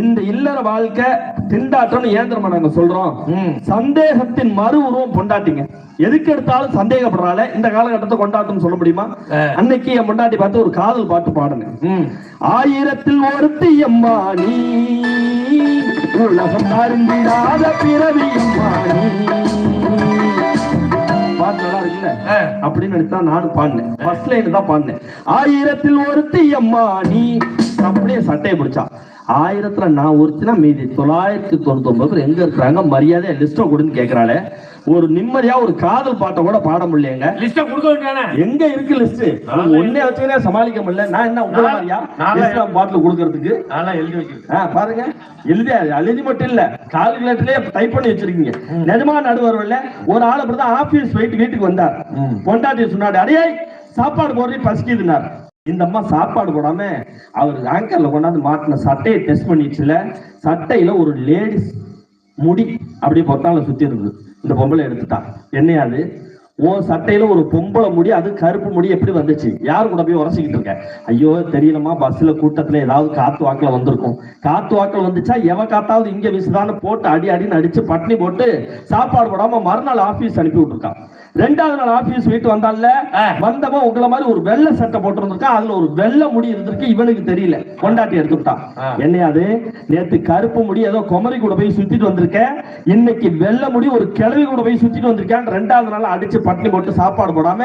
இந்த இல்லற வாழ்க்கை திண்டாட்டம்னு ஏன் தெரியுமா நாங்க சொல்றோம். சந்தேகத்தின் மறு உருவம் பொண்டாட்டிங்க. எதுக்கு எடுத்தாலும் சந்தேகப்படுறால இந்த காலகட்டத்தை கொண்டாட்டம் சொல்ல முடியுமா. அன்னைக்கு என் பொண்டாட்டி பார்த்து ஒரு காதல் பாட்டு பாடுங்க ஆயிரத்தில் ஒருத்தி அம்மா நீ. உலகம் அறிந்திடாத பிறவி. அப்படின்னு நினைச்சா நானும் பாடினேன். ஃபர்ஸ்ட் லைன் தான் பாடினேன். ஆயிரத்தில் ஒருத்தி அம்மா நீ. அப்படியே சட்டையை பிடிச்சா ஆயிரத்துல நான் ஒருத்தினா மீதி தொள்ளாயிரத்தி தொண்ணூத்தி ஒன்பது பேர் எங்க இருக்கிறாங்க? மரியாதை லிஸ்ட கொடுன்னு கேக்குறாளே. ஒரு நிம்மதியா ஒரு காதல் பாட்டை கூட பாட முடியலங்க லிஸ்ட கொடுக்க எங்க இருக்கு லிஸ்ட் ஒன்னே வச்சுக்கினே சமாளிக்க முடியல. நான் என்ன உங்களை மாதிரியா? இஸ்லாம் பாட்டில் கொடுக்கறதுக்கு? அதெல்லாம் எழுதி ஆ, பாருங்க. எழுதி எழுதி மட்டும் இல்ல. கால்குலேட்டர்லயே டைப் பண்ணி வச்சிருக்கீங்க. நிஜமா நடுவர்ல ஒரு ஆள் அப்படிதான் ஆபீஸ் போயிட்டு வீட்டுக்கு வந்தார். பொண்டாட்டி சொன்னாரு அடையே சாப்பாடு போடுறீ பசிக்குதுனார் இந்த அம்மா சாப்பாடு போடாம அவர் ஆங்கர்ல கொண்டாந்து மாட்டின சட்டையை டெஸ்ட் பண்ணிச்சுல சட்டையில ஒரு லேடிஸ் முடி அப்படியே பொத்தால சுத்தி இருந்தது. இந்த பொம்பளை எடுத்துட்டான் என்னையாது உன் சட்டையில ஒரு பொம்பளை முடி அது கருப்பு முடி எப்படி வந்துச்சு? யார் கூட போய் உரசிக்கிட்டு இருக்க? ஐயோ தெரியலமா பஸ்ல கூட்டத்துல ஏதாவது காத்து வாக்குல வந்திருக்கும். காத்து வாக்குல வந்துச்சா? எவ காத்தாவது இங்க விசுதான்னு போட்டு அடி அடின்னு அடிச்சு பட்னி போட்டு சாப்பாடு போடாம மறுநாள் ஆபீஸ் அனுப்பி விட்டுருக்கான் ரெண்டாவது நாள் ஆபீஸ் வீட்டு வந்தால. வந்தவன் உங்களை மாதிரி ஒரு வெள்ளை சட்டை போட்டிருந்திருக்கான் அதுல ஒரு வெள்ளை முடி இருந்திருக்கு இவனுக்கு தெரியல. கொண்டாட்டி எடுத்துட்டான். என்னையாது நேத்து கருப்பு முடி ஏதோ குமரி கூட போய் சுத்திட்டு வந்திருக்க இன்னைக்கு வெள்ளை முடி ஒரு கிழவி கூட போய் சுத்திட்டு வந்திருக்கேன். ரெண்டாவது நாள் அடிச்சு பட்டினி போட்டு சாப்பாடு போடாம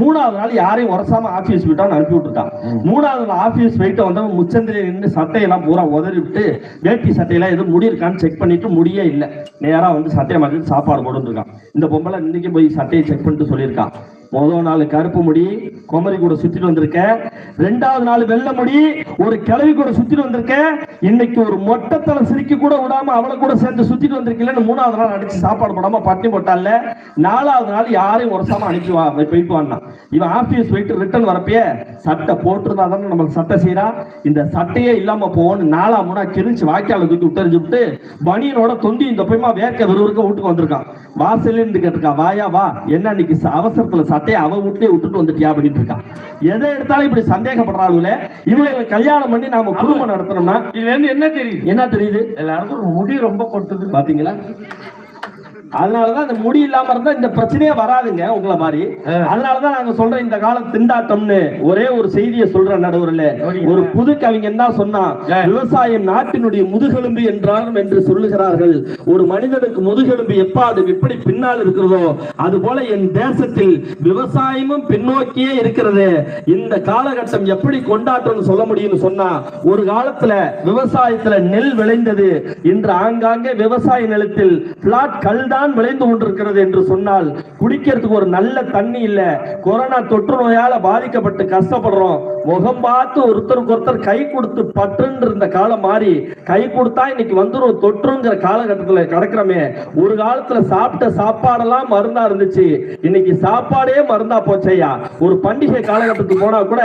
மூணாவது நாள் யாரையும் உரசாம ஆபீஸ் விட்டான்னு அனுப்பி விட்டுருக்கான் மூணாவது நாள் ஆபீஸ் போயிட்டு வந்தவன் முச்சந்தில நின்று சட்டையெல்லாம் பூரா உதறி விட்டு வேட்டி சட்டையெல்லாம் எதுவும் முடி இருக்கான்னு செக் பண்ணிட்டு முடியே இல்ல. நேரா வந்து சட்டையை மாத்திட்டு சாப்பாடு போட்டு இருக்கான். இந்த பொம்பளை இன்னைக்கு போய் சட்டையை செக் பண்ணிட்டு சொல்லியிருக்கான். முதல் நாள் கருப்பு முடி குமரி கூட சுத்திட்டு வந்திருக்கேன் ரெண்டாவது நாள் வெள்ளை முடி ஒரு கிளவி கூட சுத்திட்டு வந்திருக்கேன் இன்னைக்கு ஒரு மொட்டத்தலை சிரிக்க கூட விடாம அவளை கூட சேர்ந்து சுத்திட்டு வந்திருக்கீங்கன்னு மூணாவது நாள் அடிச்சு சாப்பாடு போடாம பட்டினி போட்டால நாலாவது நாள் யாரையும் உரசாம அனுப்பி வா போயிட்டு வாங்க இவன் ஆபீஸ் போயிட்டு ரிட்டர்ன் வரப்பயே சட்டை போட்டிருந்தா தானே நம்மளுக்கு சட்டை செய்யறா இந்த சட்டையே இல்லாம போகணும் நாலா மூணா கிழிச்சு வாய்க்கால தூக்கி விட்டறிஞ்சு விட்டு பனியனோட தொண்டி இந்த போய்மா வேர்க்க விறுவிறுக்க வீட்டுக்கு வந்திருக்கான். வாசல்ல கேட்டிருக்கா வாயா வா. என்ன இன்னைக்கு அவசரத்துல அவசரத்துல சட்டையை அவ வீட்லயே விட்டுட்டு வந்துட்டியா அப்படின்னு இருக்கான் எதை எடுத்தாலும் இப்படி சந்தேகப்படுறாளுல இவங்களை கல்யாணம் பண்ணி நாம குடும்பம் நடத்தணும்னா இதுல இருந்து என்ன தெரியுது? என்ன தெரியுது? எல்லாருக்கும் முடி ரொம்ப கொட்டுது. பாத்தீங்களா? அதனாலதான் இந்த முடி இல்லாம இருந்தா இந்த பிரச்சனையே வராதுங்க உங்களை மாதிரி. அதனாலதான் நாங்க சொல்றோம் இந்த கால திண்டாட்டம்னு ஒரே ஒரு செய்தியை சொல்ற நடுவரில். ஒரு புது கவிஞன் தான் சொன்னான். விவசாயம் நாட்டினுடைய முதுகெலும்பு என்றாலும் என்று சொல்லுகிறார்கள். ஒரு மனிதனுக்கு முதுகெலும்பு எப்பாடு எப்படி பின்னால் இருக்கிறதோ அது போல என் தேசத்தில் விவசாயமும் பின்னோக்கியே இருக்கிறது. இந்த காலகட்டம் எப்படி கொண்டாட்டம்னு சொல்ல முடியும்னு சொன்னா ஒரு காலத்துல விவசாயத்துல நெல் விளைந்தது இன்று ஆங்காங்கே விவசாய நிலத்தில் பிளாட் கல் தான் விளைந்து கொண்டிருக்கிறது என்று சொன்னால் குடிக்கிறதுக்கு ஒரு நல்ல தண்ணி இல்ல. கொரோனா தொற்று நோயால பாதிக்கப்பட்டு கஷ்டப்படுறோம். முகம் பார்த்து ஒருத்தருக்கு ஒருத்தர் கை கொடுத்து பற்றுன்னு இருந்த காலம் மாறி கை கொடுத்தா இன்னைக்கு வந்துடும் தொற்றுங்கிற காலகட்டத்துல கிடக்கிறோமே. ஒரு காலத்துல சாப்பிட்ட சாப்பாடெல்லாம் மருந்தா இருந்துச்சு. இன்னைக்கு சாப்பாடே மருந்தா போச்சையா ஒரு பண்டிகை காலகட்டத்துக்கு போனா கூட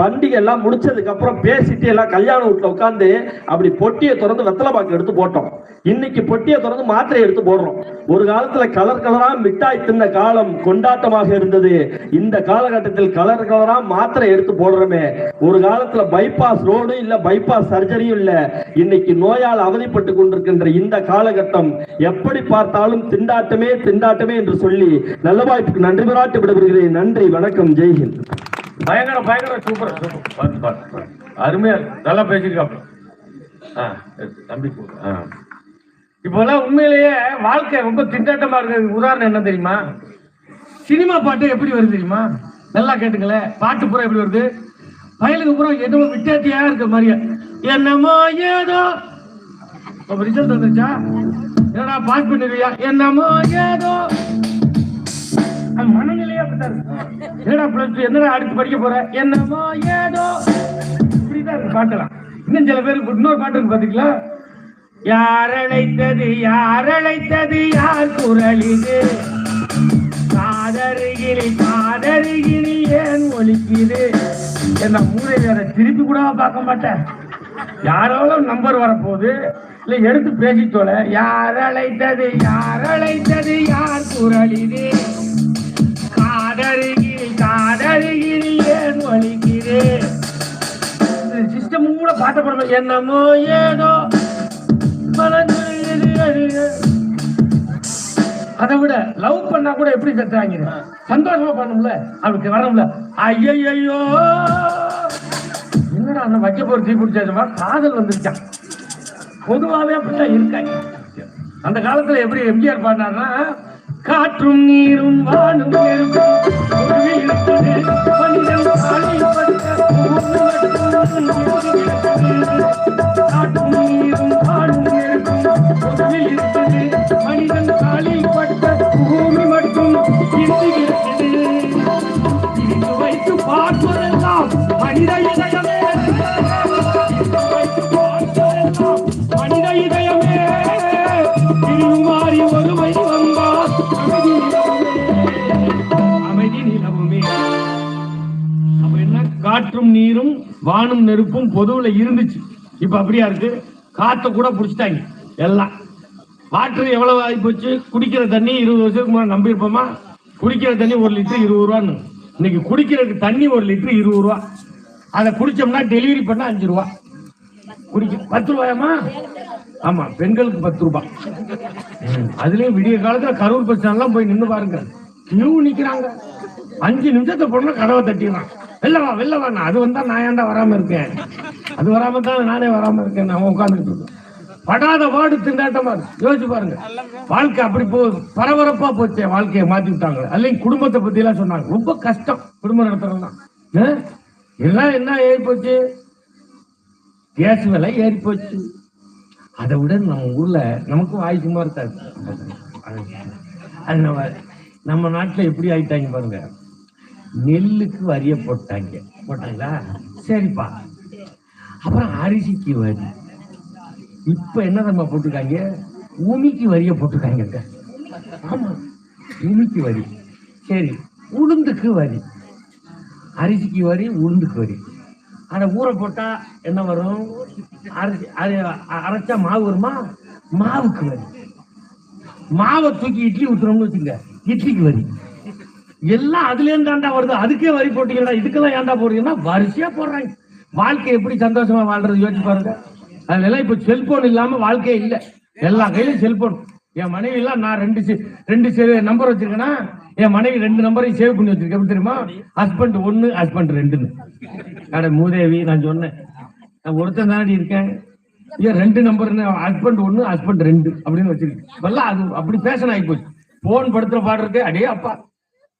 பண்டிகை எல்லாம் முடிச்சதுக்கு அப்புறம் பேசிட்டு எல்லாம் கல்யாண வீட்டுல உட்காந்து அப்படி பொட்டியை திறந்து வெத்தலை பாக்கு எடுத்து போட்டோம். இன்னைக்கு பொட்டியை திறந்து மாத்திரை எடுத்து போடுறோம். ஒரு காலத்துல கலர் கலரா மிட்டாய் தின்ன காலம் கொண்டாட்டமாக இருந்தது. இந்த காலகட்டத்தில் கலர் கலரா மாத்திரை எடுத்து போடுறோமே. ஒரு காலத்துல பைபாஸ் ரோடு இல்ல பைபாஸ் சர்ஜரியும் இல்ல. இன்னைக்கு நோயால் அவதிப்பட்டு கொண்டிருக்கின்ற இந்த காலகட்டம் எப்படி பார்த்தாலும் திண்டாட்டமே திண்டாட்டமே என்று சொல்லி நல்ல வாய்ப்புக்கு நன்றி பாராட்டு விடுபடுகிறேன் நன்றி வணக்கம் ஜெய்ஹிந்த் பயங்கர பயங்கர சூப்பர் சூப்பர் அருமையா நல்லா பேசிருக்காப்ல ஆ தம்பி ஆ. இப்போல்லாம் உண்மையிலேயே வாழ்க்கை ரொம்ப திண்டாட்டமா இருக்கிறது உதாரணம் என்ன தெரியுமா? சினிமா பாட்டு எப்படி வருது தெரியுமா? நல்லா கேட்டுங்களேன். பாட்டு பூரா எப்படி வருது? பயலுக்கு பூரா எதுவும் விட்டாட்டியா இருக்க மாதிரியா. என்னமோ ஏதோ. அப்ப ரிசல்ட் வந்துருச்சா? என்னடா பாஸ் பண்ணிருவியா என்னமோ ஏதோ. அது மனநிலையே அப்படித்தான் என்னடா பிளஸ் டூ என்னடா அடுத்து படிக்க போற? என்னமோ ஏதோ. இப்படிதான் இருக்கு. பாட்டெல்லாம். இன்னும் சில பேருக்கு இன்னொரு பாட்டு இருக்கு பாத்தீங்களா? யார் அழைத்தது யார் அழைத்தது யார் குரல் இது? காதருகிரி காதருகிரி ஏன் ஒழிக்குது என்ன மூளை வேற திருப்பி கூட பார்க்க மாட்டேன் யாரோட நம்பர் வரப்போகுது. இல்ல எடுத்து பேசி யார் அழைத்தது யார் அழைத்தது யார் குரல் இது? காதருகிரி காதருகிரி ஏன் ஒலிக்குது? சிஸ்டம் கூட பாட்ட என்னமோ ஏதோ அதை விட லவ் பண்ணா கூட எப்படி கத்துறாங்க? சந்தோஷமா பண்ணும்ல? அவளுக்கு வரணும்ல ஐயையோ! என்னடா அந்த வைக்க போற தீ பிடிச்சதுமா காதல் வந்துருச்சான் பொதுவாவே அப்படித்தான் இருக்காங்க. அந்த காலத்துல எப்படி எம்ஜிஆர் பாடினார்னா காற்றும் நீரும் வானும் காற்றும் நீரும் பூமி மட்டும் வைத்து பார்ப்பதெல்லாம் மனித இதயமே. மனித இதயமே. திருமாறி ஒருமை வந்தால் அமைதி நிலவுமே. அமைதி நிலவுமே. அப்ப என்ன? காற்றும் நீரும் வானும் நெருப்பும் பொதுவில் இருந்துச்சு. இப்ப அப்படியா இருக்கு? காத்த கூட புடிச்சிட்டாங்க. எல்லாம். வாட்டர் எவ்வளவு ஆகி போச்சு குடிக்கிற தண்ணி இருபது வருஷத்துக்கு முன்னாடி நம்பியிருப்போமா? குடிக்கிற தண்ணி ஒரு லிட்டர் இருபது ரூபான்னு. இன்னைக்கு குடிக்கிறதுக்கு தண்ணி ஒரு லிட்டர் இருபது ரூபா. அதை குடிச்சோம்னா டெலிவரி பண்ணா அஞ்சு ரூபா. குடிக்க பத்து ரூபாயாமா ஆமா பெண்களுக்கு பத்து ரூபாய் அதுலயும் விடிய காலத்துல கரூர் பஸ் போய் நின்று பாருங்க. நியூ நிக்கிறாங்க. அஞ்சு நிமிஷத்தை போனா கடவை தட்டிடுறான். வெள்ளவா வெள்ளவா வெளில அது வந்தா நான் ஏன்டா வராம இருக்கேன்? அது வராம தான் நானே வராம இருக்கேன் நான் உட்காந்துட்டு இருக்கேன். படாத வார்டு திண்டாட்டமா யோசிச்சு பாருங்க. வாழ்க்கை அப்படி போ பரபரப்பா போச்சு வாழ்க்கையை மாத்தி விட்டாங்க அல்லையும் குடும்பத்தை பத்தி எல்லாம் சொன்னாங்க. ரொம்ப கஷ்டம். குடும்பம் நடத்துறதுலாம் எல்லாம் என்ன ஏறி போச்சு? கேஸ் விலை ஏறி போச்சு. அதை விட நம்ம ஊர்ல நமக்கும் வாய் சும்மா இருக்காது. அது நம்ம நம்ம நாட்டுல எப்படி ஆயிட்டாங்க பாருங்க. நெல்லுக்கு வரிய போட்டாங்க. போட்டாங்களா? சரிப்பா. அப்புறம் அரிசிக்கு வரி. இப்ப என்ன நம்ம போட்டிருக்காங்க? உமிக்கு வரிய போட்டிருக்காங்க ஆமா. உமிக்கு வரி. சரி உளுந்துக்கு வரி. அரிசிக்கு வரி உளுந்துக்கு வரி. ஆனா ஊற போட்டா என்ன வரும்? அரிசி அரைச்சா மாவு வருமா? மாவுக்கு வரி. மாவை தூக்கி இட்லி ஊத்துறோம்னு வச்சுங்க இட்லிக்கு வரி. எல்லாம் அதுல இருந்தாண்டா வருது? அதுக்கே வரி போட்டீங்கன்னா இதுக்கெல்லாம் ஏன்டா போடுறீங்கன்னா வரிசையா போடுறாங்க. வாழ்க்கை எப்படி சந்தோஷமா வாழ்றது? யோசிச்சு பாருங்க. அதனால இப்ப செல்போன் இல்லாம வாழ்க்கையே இல்ல. எல்லா கையிலும் செல்போன் என் மனைவி எல்லாம் நான் ரெண்டு ரெண்டு நம்பர் வச்சிருக்கேன்னா என் மனைவி ரெண்டு நம்பரையும் சேவ் பண்ணி வச்சிருக்கேன். தெரியுமா? ஹஸ்பண்ட் ஒன்னு ஹஸ்பண்ட் ரெண்டுன்னு. அட மூதேவி நான் சொன்னேன். நான் ஒருத்தன் தானடி இருக்கேன். ஏன் ரெண்டு நம்பர் ஹஸ்பண்ட் ஒன்னு ஹஸ்பண்ட் ரெண்டு அப்படின்னு வச்சிருக்கேன். இப்பெல்லாம் அது அப்படி பேஷன் ஆகி போச்சு. போன் படுத்துற பாடுறது அடே அப்பா.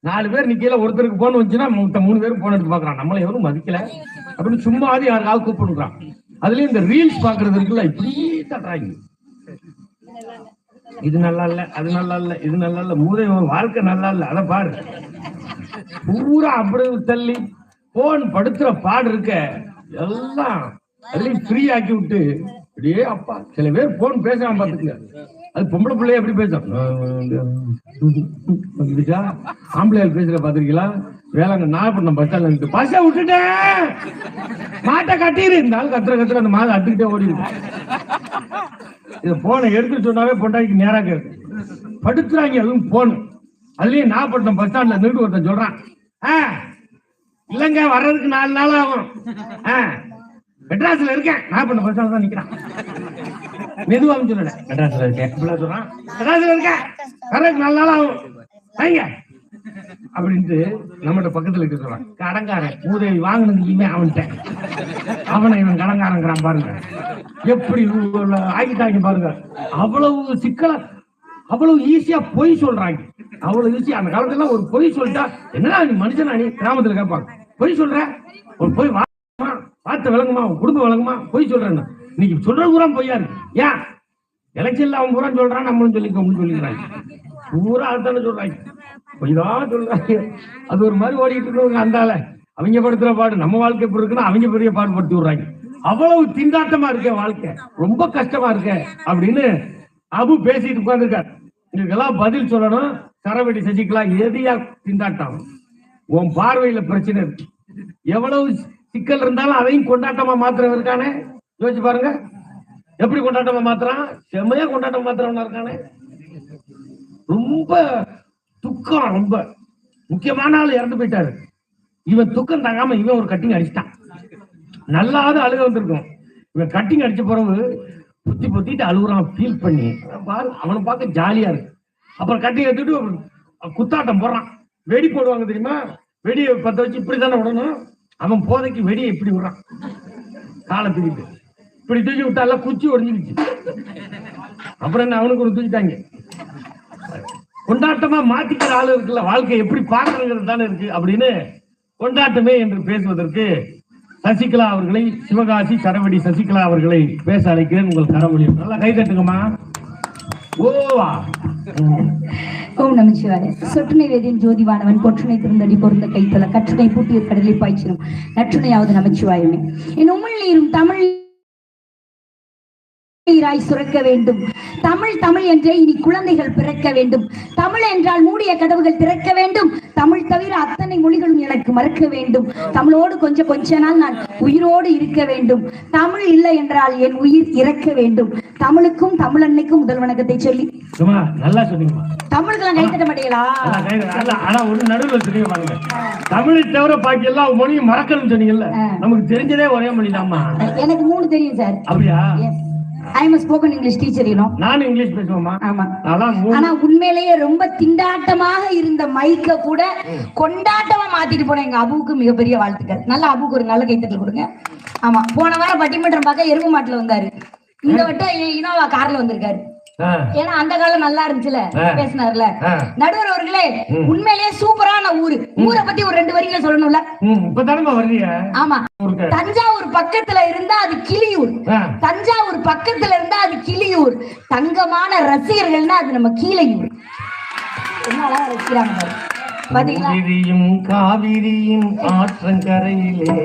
நாலு பேர் நிக்கல ஒருத்தருக்கு போன் வந்துச்சுன்னா மூணு பேரும் போன் எடுத்து பாக்குறான் நம்மள எவரும் மதிக்கல. அப்படின்னு சும்மாவது யாருக்காவது கூப்பிடுறான் அதுலயும் இந்த ரீல்ஸ் பாக்குறது இருக்குல்ல இப்படி தட்டுறாங்க இது நல்லா இல்ல அது நல்லா இல்ல இது நல்லா இல்ல மூதை வாழ்க்கை நல்லா இல்ல அத பாரு. பூரா அப்படி தள்ளி போன் படுத்துற பாடு இருக்க எல்லாம் அதுலயும் ஃப்ரீ ஆக்கி விட்டு அப்படியே அப்பா சில பேர் போன் பேசாம பாத்துக்கங்க அது பொம்பளை பிள்ளைய எப்படி பேசும்? ஆம்பளை பேசுற பாத்திருக்கீங்களா வேளாங்க நாகப்பட்டினம் பஸ் ஸ்டாண்ட்ல பஸ்ஸை விட்டுட்டேன் மாட்டை கட்டிடு. இந்த ஆள் கத்துற கத்துற அந்த மாலை அட்டுக்கிட்டே ஓடி இத போனை எடுத்து சொன்னாவே பொண்டாக்கி நேரா கேட்கு படுத்துறாங்க அதுவும் போன் அதுலயும் நாகப்பட்டினம் பஸ் ஸ்டாண்ட்ல நின்று ஒருத்தன் சொல்றான். ஆ, இல்லங்க வர்றதுக்கு நாலு நாள் ஆகும். ஆ, மெட்ராஸ்ல இருக்கேன். நாகப்பட்டினம் பஸ் ஸ்டாண்ட் தான் நிக்கிறான். மெதுவாக சொல்லல. மெட்ராஸ்ல இருக்கேன். சொல்றான். மெட்ராஸ்ல இருக்கேன். வர்றதுக்கு நாலு நாள் ஆகும். வாங்க. அப்படின்ட்டு நம்மகிட்ட பக்கத்துல இருக்க சொல்றான். கடங்காரன் உதவி வாங்கினது இவன் அவன்கிட்ட. அவனை இவன் கடங்காரங்கிறான் பாருங்க. எப்படி உள்ள ஆகிட்டாங்க பாருங்க. அவ்வளவு சிக்கல அவ்வளவு ஈஸியா பொய் சொல்றாங்க. அவ்வளவு ஈஸியா அந்த காலத்துல ஒரு பொய் சொல்லிட்டா என்னடா நீ மனுஷனா நீ? கிராமத்துல கேட்பாங்க. பொய் சொல்ற? ஒரு பொய் வாமா பார்த்து விளங்குமா? உன் குடும்பம் விளங்குமா? பொய் சொல்றேன்னு. இன்னைக்கு சொல்ற பூரா பொய்யா இருக்கு. ஏன்? எலெக்ஷன்ல அவன் பூரா சொல்றான் நம்மளும் சொல்லிக்கோன்னு சொல்லிக்கிறாங்க. பூரா அதுதானே சொல்றாங்க. பொய்தான் சொல்றாங்க. அது ஒரு மாதிரி ஓடிட்டு இருக்கவங்க அந்தால. அவங்க படுத்துற பாடு நம்ம வாழ்க்கை எப்படி இருக்குன்னா அவங்க பெரிய பாடு படுத்தி விடுறாங்க. அவ்வளவு திண்டாட்டமா இருக்க வாழ்க்கை. ரொம்ப கஷ்டமா இருக்க அப்படின்னு அபு பேசிட்டு உட்கார்ந்துருக்காரு. இதுக்கெல்லாம் பதில் சொல்லணும். சரவெடி சசிகலா எதையா திண்டாட்டம்? உன் பார்வையில பிரச்சனை இருக்கு. எவ்வளவு சிக்கல் இருந்தாலும் அதையும் கொண்டாட்டமா மாத்திரம் இருக்கானே? யோசிச்சு பாருங்க. எப்படி கொண்டாட்டமா மாத்துறான்? செம்மையா கொண்டாட்டமா மாத்திரவனா இருக்கானே? ரொம்ப துக்கம் ரொம்ப. முக்கியமான ஆள் இறந்து போயிட்டாரு. இவன் துக்கம் தாங்காம இவன் ஒரு கட்டிங் அடிச்சிட்டான். நல்லாவது அழுக வந்திருக்கும். இவன் கட்டிங் அடிச்ச பிறகு புத்தி புத்திட்டு அழுகுறான் ஃபீல் பண்ணி. பாரு அவனை பார்க்க ஜாலியா இருக்கு. அப்புறம் கட்டிங் எடுத்துட்டு குத்தாட்டம் போடுறான். வெடி போடுவாங்க தெரியுமா? வெடியை பத்த வச்சு இப்படி தானே விடணும். அவன் போதைக்கு வெடியை இப்படி விடுறான். காலை தூக்கிட்டு. இப்படி தூக்கி விட்டால குச்சி ஒடிஞ்சிருச்சு. அப்புறம் என்ன அவனுக்கு ஒரு தூக்கிட்டாங்க. கொண்டாட்டமா மாத்திக்கிற ஆளு இருக்குல்ல வாழ்க்கை எப்படி பாக்குறது தானே இருக்கு அப்படின்னு கொண்டாட்டமே என்று பேசுவதற்கு சசிகலா அவர்களை சிவகாசி சரவடி சசிகலா அவர்களை பேச அழைக்கிறேன். உங்கள் கரமொழியும் நல்லா கை தட்டுங்கம்மா. ஓவா ஓம் நமச்சிவாய சொட்டுனை வேதியின் ஜோதிவானவன் கொற்றுனை திருந்தடி பொருந்த கைத்தல கற்றுனை பூட்டிய கடலை பாய்ச்சிடும் நற்றுணையாவது நமச்சிவாயமே என் உமிழ் நீரும் தமிழ் நீராய் சுரக்க வேண்டும். தமிழ் தமிழ் என்றே இனி குழந்தைகள் பிறக்க வேண்டும். தமிழ் என்றால் மூடிய கதவுகள் திறக்க வேண்டும். தமிழ் தவிர அத்தனை மொழிகளும் எனக்கு மறக்க வேண்டும். தமிழோடு கொஞ்சம் கொஞ்ச நாள் நான் உயிரோடு இருக்க வேண்டும். தமிழ் இல்லை என்றால் என் உயிர் இறக்க வேண்டும். தமிழுக்கும் தமிழன்னைக்கும் முதல் வணக்கத்தை சொல்லி. நல்லா சொன்னீங்கம்மா. தமிழுக்கெல்லாம் கை தட்ட மாட்டீங்களா? ஆனா ஒண்ணு நடுவில் சொன்னீங்க பாருங்க. தமிழை தவிர பாக்கி எல்லா மொழியும் மறக்கணும்னு சொன்னீங்கல்ல. நமக்கு தெரிஞ்சதே ஒரே மொழி தாம்மா எனக்கு மூணு தெரியும் சார். அப்படியா? I am spoken English teacher you know நானும் இங்கிலீஷ் பேசுவோமா? ஆமா. ஆனா உண்மையிலேயே ரொம்ப திண்டாட்டமாக இருந்த மைக்க கூட கொண்டாட்டமா மாத்திட்டு போன எங்க அபுவுக்கு மிகப்பெரிய வாழ்த்துக்கள். நல்ல அபுக்கு ஒரு நல்ல கைத்தட்டல் கொடுங்க. ஆமா போன வாரம் பட்டிமன்றம் பார்க்க எருவு மாட்டுல வந்தாரு. இந்த வட்டம் இனோவா கார்ல வந்திருக்காரு. ஏன்னா அந்த காலம் நல்லா இருந்துச்சுல. பேசினார்ல. நடுவர் அவர்களே உண்மையிலேயே சூப்பரான ஊரு. ஊரை பத்தி ஒரு ரெண்டு வரிகளை சொல்லணும்ல? வர்றீங்க? ஆமா. தஞ்சாவூர் பக்கத்துல இருந்தா அது கிளியூர். தஞ்சாவூர் பக்கத்துல இருந்தா அது கிளியூர். தங்கமான ரசிகர்கள்னா அது நம்ம கீழையூர். என்ன அழகா ரசிக்கிறாங்க பாரு. பாத்தீங்களா? விரியும் காவிரியின் ஆற்றங்கரையிலே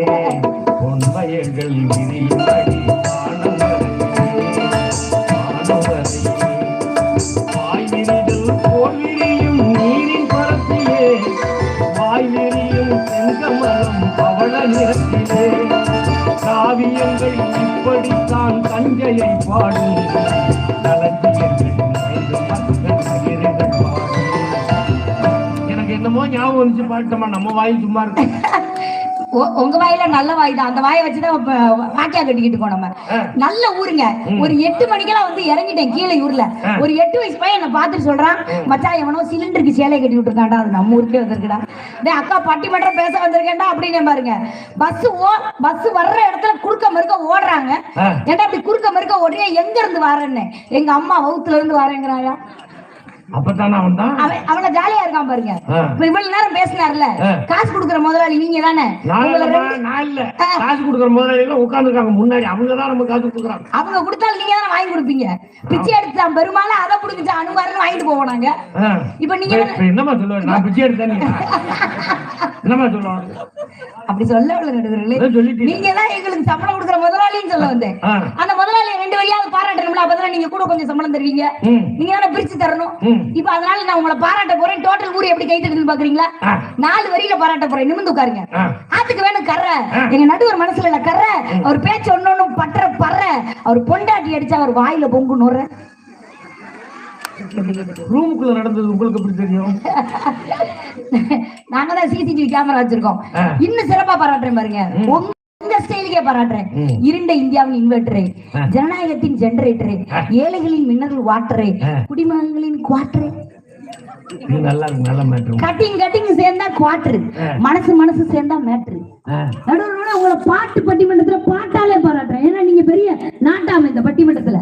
பொன்வயல்கள் விரியும் செங்கமலம் காவியங்கள் இப்படித்தான் தஞ்சையை பாடும் எனக்கு என்னமோ ஞாபகம் வந்துச்சு பாட்டமா நம்ம வாயில் சும்மா இருக்கும் உங்க வாயில நல்ல வாய் தான். அந்த வாயை வச்சுதான் வாக்கியா கட்டிக்கிட்டு ஆ. நல்ல ஊருங்க. ஒரு எட்டு மணிக்கெல்லாம் வந்து இறங்கிட்டேன் கீழே ஊர்ல. ஒரு எட்டு வயசு பையன் என்ன பார்த்துட்டு சொல்றான் மச்சான் எவனோ சிலிண்டருக்கு சேலை கட்டி விட்டுருக்காண்டா அது நம்ம ஊருக்கே வந்திருக்குடா. டேய் அக்கா பட்டிமன்றம் பேச வந்திருக்கேன்டா அப்படின்னு பாருங்க. பஸ் ஓ பஸ் வர்ற இடத்துல குறுக்க மறுக்க ஓடுறாங்க. ஏன்டா இப்படி குறுக்க மறுக்க ஓடுறியா எங்க இருந்து வரேன்னு. எங்க அம்மா வகுத்துல இருந்து வரேங்கிறாயா. அப்பதானே அவன் தான் அவன் அவன ஜாலியா இருக்கான் பாருங்க. ஆ. இப்ப இவ்வளவு நேரம் பேசினார்ல. காசு கொடுக்குற முதலாளி நீங்க தானே? நான் இல்ல. காசு கொடுக்குற முதலாளி எல்லாம் உட்கார்ந்துருக்காங்க முன்னாடி. அவங்க தான் நம்ம காசு கொடுக்குறாங்க. அவங்க கொடுத்தாலும் நீங்க தானே வாங்கி கொடுப்பீங்க? பிச்சை எடுத்தான் பெருமாள் அதை புடுங்கிச்சு அனுமாருன்னு வாங்கிட்டு ஆ. இப்ப நீங்க இப்ப- இப்ப என்னம்மா சொல்லுவேன் நான் பிச்சை எடுத்தேன் என்னம்மா சொல்லுவாங்க அப்படி சொல்ல நடுவர்களே. நீங்க தான் எங்களுக்கு சம்பளம் கொடுக்குற முதலாளின்னு சொல்ல வந்தேன். அந்த முதலாளி ரெண்டு வழியாவது பாராட்டணும்ல அப்பதான் நீங்க கூட கொஞ்சம் சம்பளம் தருவீங்க. நீங்க தானே பிரிச்சு தரணும். இப்ப அதனால நான் உங்களை பாராட்ட போறேன். டோட்டல் ஊர் எப்படி கை தட்டுதுன்னு பாக்குறீங்களா. நாலு வரியில பாராட்ட போறேன். நிமிந்து உட்காருங்க. ஆத்துக்கு வேணும் கர்ற. எங்க நடுவர் மனசுல இல்ல கர்ற. அவர் பேச்சு ஒண்ணு பற்ற பர்ற. அவர் பொண்டாட்டி அடிச்சா அவர் வாயில பொங்கு நுற ரூமுக்குள்ள நடந்தது உங்களுக்கு எப்படி தெரியும்? நாங்க தான் சிசிடிவி கேமரா வச்சிருக்கோம். இன்னும் சிறப்பா பாராட்டுறேன் பாருங்க உங்க ஸ்டைலுக்கே பாராட்டுறேன். இருண்ட இந்தியாவின் இன்வெர்டரை. ஜனநாயகத்தின் ஜெனரேட்டரை. ஏழைகளின் மின்னல் வாட்டரை. குடிமகன்களின் குவாட்டரை கட்டிங் கட்டிங் சேர்ந்தா குவாட்டரு. மனசு மனசு சேர்ந்தா மேட்ரு நடுவில் உங்களை பாட்டு பட்டிமன்றத்துல பாட்டாலே பாராட்டுறேன் ஏன்னா நீங்க பெரிய நாட்டாம இந்த பட்டிமன்றத்துல